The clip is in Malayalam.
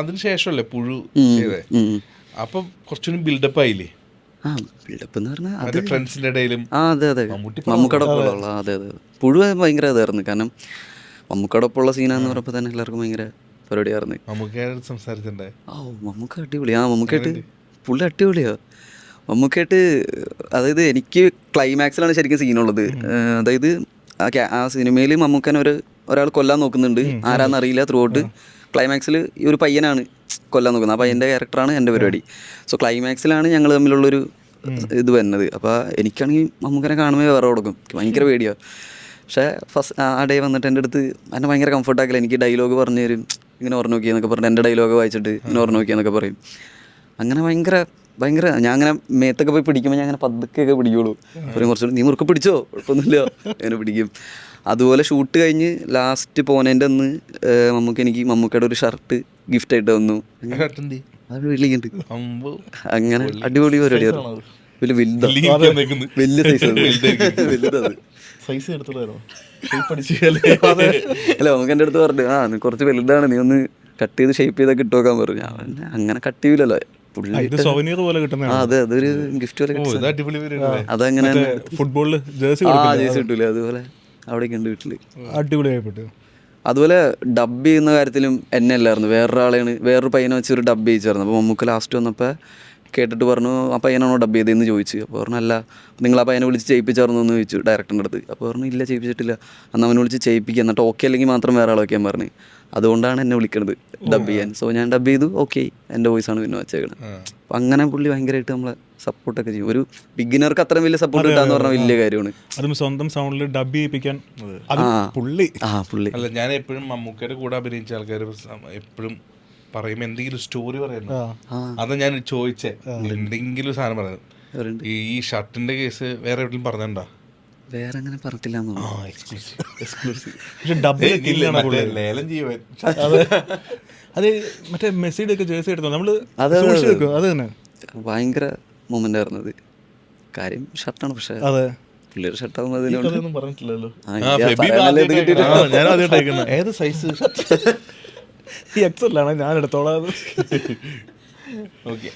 അതിന് ശേഷമല്ലേ പുഴു ചെയ്തേ? കുറച്ചൊന്നും അപ്പം കുറച്ചുകൂടി ബിൽഡപ്പ് ആയില്ലേ? ആ ബിൽഡപ്പ് എന്ന് പറഞ്ഞാൽ ഫ്രണ്ട്സിന്റെ ഇടയിലും ആ അതെ അതെ. മമ്മൂക്കടൊപ്പമുള്ള അതെ അതെ പുഴു ഭയങ്കര ഇതായിരുന്നു. കാരണം മമ്മൂക്കടൊപ്പമുള്ള സീനാന്ന് പറഞ്ഞപ്പോൾ തന്നെ എല്ലാവർക്കും ഭയങ്കര പരിപാടിയായിരുന്നു. മമ്മൂക്കയുടെ സംസാരിച്ചിട്ടുണ്ടായി ഓ മമ്മൂക്ക അടിപൊളി ആ മമ്മൂക്കായിട്ട് പുള്ളി അടിപൊളിയാ. മമ്മൂക്കായിട്ട് അതായത് എനിക്ക് ക്ലൈമാക്സിലാണ് ശരിക്കും സീനുള്ളത് അതായത് ആ ആ സിനിമയിൽ മമ്മൂക്കൻ ഒരു ഒരാൾ കൊല്ലാൻ നോക്കുന്നുണ്ട്. ആരാന്നറിയില്ല ത്രൂ ഔട്ട് ക്ലൈമാക്സിൽ ഈ ഒരു പയ്യനാണ് കൊല്ലാൻ നോക്കുന്നത്. ആ പയ്യന്റെ ക്യാരക്ടറാണ് എന്റെ പരിപാടി. സോ ക്ലൈമാക്സിലാണ് ഞങ്ങൾ തമ്മിലുള്ളൊരു ഇത് വരുന്നത്. അപ്പോൾ എനിക്കാണെങ്കിൽ മമ്മൂക്കനെ കാണുമ്പോൾ വേറെ കൊടുക്കും. ഭയങ്കര പേടിയാണ് പക്ഷേ ഫസ്റ്റ് ആ ഡേ വന്നിട്ട് എന്റെ അടുത്ത് എന്നെ ഭയങ്കര കംഫർട്ട് ആക്കില്ല എനിക്ക് ഡയലോഗ് പറഞ്ഞു തരും. ഇങ്ങനെ ഓർമ്മ നോക്കിയെന്നൊക്കെ പറഞ്ഞു എന്റെ ഡയലോഗ് വായിച്ചിട്ട് ഇങ്ങനെ ഓർമ്മ നോക്കിയെന്നൊക്കെ പറയും. അങ്ങനെ ഭയങ്കര ഭയങ്കര ഞാൻ അങ്ങനെ മേത്തൊക്കെ പോയി പിടിക്കുമ്പോൾ ഞാൻ അങ്ങനെ പതുക്കെയൊക്കെ പിടിക്കുള്ളൂ. പറയും കുറച്ചുകൂടി നീ മുറുക്ക് പിടിച്ചോ? കുഴപ്പമൊന്നുമില്ല. അങ്ങനെ പിടിക്കും. അതുപോലെ ഷൂട്ട് കഴിഞ്ഞ് ലാസ്റ്റ് പോനേന്റെ അന്ന് മമ്മൂക്ക് എനിക്ക് മമ്മൂക്കയുടെ ഒരു ഷർട്ട് ഗിഫ്റ്റ് ആയിട്ട് തന്നു. അമ്പോ. അങ്ങനെ അടിപൊളി പരിപാടിയായിരുന്നു വലിയ വലുതാ. വലിയ സൈസ് വലുതത് സൈസ് അല്ല? നമുക്ക് എന്റെ അടുത്ത് പറഞ്ഞു ആ കുറച്ച് വലുതാണ്. നീ ഒന്ന് കട്ട് ചെയ്ത് ഷേപ്പ് ചെയ്താൽ കിട്ടുമോക്കാൻ നോക്കാൻ പറഞ്ഞു. അവൻ അങ്ങനെ കട്ട് ചെയ്യൂലല്ലോ. അതെ അതൊരു ഗിഫ്റ്റ് പോലെ. അതങ്ങനെ ഫുട്ബോളിൽ ജേഴ്സി ആ ജേഴ്സി കിട്ടൂലേ അതുപോലെ. അവിടേക്ക് ഉണ്ട് വീട്ടിൽ. അടിപൊളിയായിപ്പെട്ടു അതുപോലെ ഡബ് ചെയ്യുന്ന കാര്യത്തിലും എന്നെ അല്ലായിരുന്നു. വേറൊരാളെയാണ് വേറൊരു പയ്യനെ വെച്ച് ഒരു ഡബ് ചെയ്യിച്ചായിരുന്നു. അപ്പോൾ മമ്മൂക്ക് ലാസ്റ്റ് വന്നപ്പോൾ കേട്ടിട്ട് പറഞ്ഞു ആ പയ്യനാണോ ഡബ് ചെയ്തതെന്ന് ചോദിച്ചു. അപ്പോൾ പറഞ്ഞു അല്ല നിങ്ങൾ ആ പയ്യനെ വിളിച്ച് ചെയ്യിപ്പിച്ചായിരുന്നു എന്ന് ചോദിച്ചു ഡയറക്ടറിന്റെ അടുത്ത്. അപ്പോൾ പറഞ്ഞു ഇല്ല ചെയ്യിപ്പിച്ചിട്ടില്ല. അന്ന് അവനെ വിളിച്ച് ചെയ്യിപ്പിക്കുക എന്നിട്ട് ഓക്കെ അല്ലെങ്കിൽ മാത്രം വേറെ ആളെ വയ്ക്കാൻ പറഞ്ഞു. അതുകൊണ്ടാണ് എന്നെ വിളിക്കണത് ഡബ് ചെയ്യാൻ. സോ ഞാൻ ഡബ് ചെയ്തു ഓക്കെ എന്റെ വോയിസാണ് പിന്നെ വെച്ചേക്കണത്. അപ്പം അങ്ങനെ പുള്ളി ഭയങ്കരമായിട്ട് നമ്മളെ സപ്പോർട്ടൊക്കെ ചെയ്യും. ഒരു ബിഗിനർക്ക് അത്രയും വലിയ സപ്പോർട്ട് കിട്ടാന്ന് പറഞ്ഞാൽ വലിയ കാര്യമാണ്. അതും സ്വന്തം സൗണ്ടിൽ ഡബ് ചെയ്യിപ്പിക്കാൻ. പുള്ളി. ആ പുള്ളി. അല്ല ഞാൻ എപ്പോഴും മമ്മൂക്കയുടെ കൂടെ അഭിനയിച്ച ആൾക്കാർ എപ്പോഴും പറയും എന്തെങ്കിലും സ്റ്റോറി പറയുന്നു. അത് ഞാൻ ചോദിച്ചേ. എന്തെങ്കിലും സാധനം പറയുന്നത് ഈ ഷർട്ടിന്റെ കേസ് വേറെ എവിടെയും പറഞ്ഞിട്ടുണ്ടോ? വേറെ അങ്ങനെ ലേലം ചെയ്യുവാൻ അത്. മറ്റേ മെസ്സിയുടെ ഒക്കെ ജേഴ്സി എടുത്തോ നമ്മൾ അതെ, അതെ, സൂക്ഷിച്ച് അതെ. വെക്കും. അത് തന്നെ. ഭയങ്കര മൊമെന്റ് ആയിരുന്നു അത്. കാര്യം ഷർട്ടാണ് പക്ഷെ. അതെ. പുള്ളിയുടെ ഷർട്ട് ആവുന്നതിനോട് പറഞ്ഞിട്ടില്ലല്ലോ. ഏത് സൈസ് ഈ ഞാൻ എടുത്തോളാം ഓക്കെ